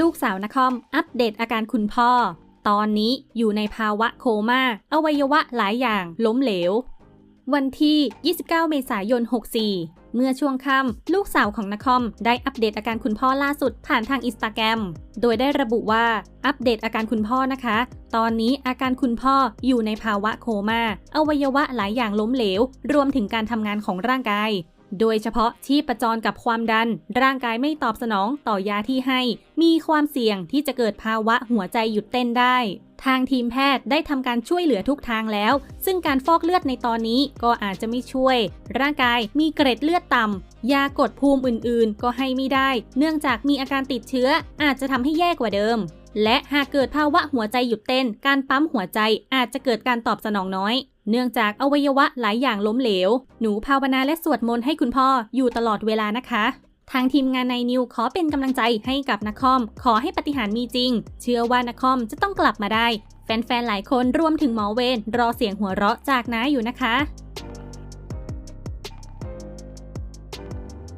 ลูกสาวนครอัปเดตอาการคุณพ่อ ตอนนี้อยู่ในภาวะโคมา่า อวัยวะหลายอย่างล้มเหลว วันที่ 29 เมษายน 64 เมื่อช่วงค่ำลูกสาวของนครได้อัปเดตอาการคุณพ่อล่าสุดผ่านทางอินสตาแกรม โดยได้ระบุว่าอัปเดตอาการคุณพ่อนะคะ ตอนนี้อาการคุณพ่ออยู่ในภาวะโคมา่า อวัยวะหลายอย่างล้มเหลว รวมถึงการทำงานของร่างกาย โดยเฉพาะที่ประจรกับความดัน ร่างกายไม่ตอบสนองต่อยาที่ให้ มีความเสี่ยงที่จะเกิดภาวะหัวใจหยุดเต้นได้ ทางทีมแพทย์ได้ทำการช่วยเหลือทุกทางแล้ว ซึ่งการฟอกเลือดในตอนนี้ก็อาจจะไม่ช่วย ร่างกายมีเกร็ดเลือดต่ำยากดภูมิอื่นๆ ก็ให้ไม่ได้ เนื่องจากมีอาการติดเชื้ออาจจะทำให้แย่กว่าเดิม และหากเกิดภาวะหัวใจหยุดเต้น การปั๊มหัวใจอาจจะเกิดการตอบสนองน้อย เนื่องจากอวัยวะหลายอย่างล้มเหลว หนูภาวนาและสวดมนต์ให้คุณพ่ออยู่ตลอดเวลานะคะ ทางทีมงานในนิวขอเป็นกำลังใจให้กับนักคอม ขอให้ปฏิหารมีจริง เชื่อว่านักคอมจะต้องกลับมาได้ แฟนๆหลายคนรวมถึงหมอเวนรอเสียงหัวเราะจากน้าอยู่นะคะ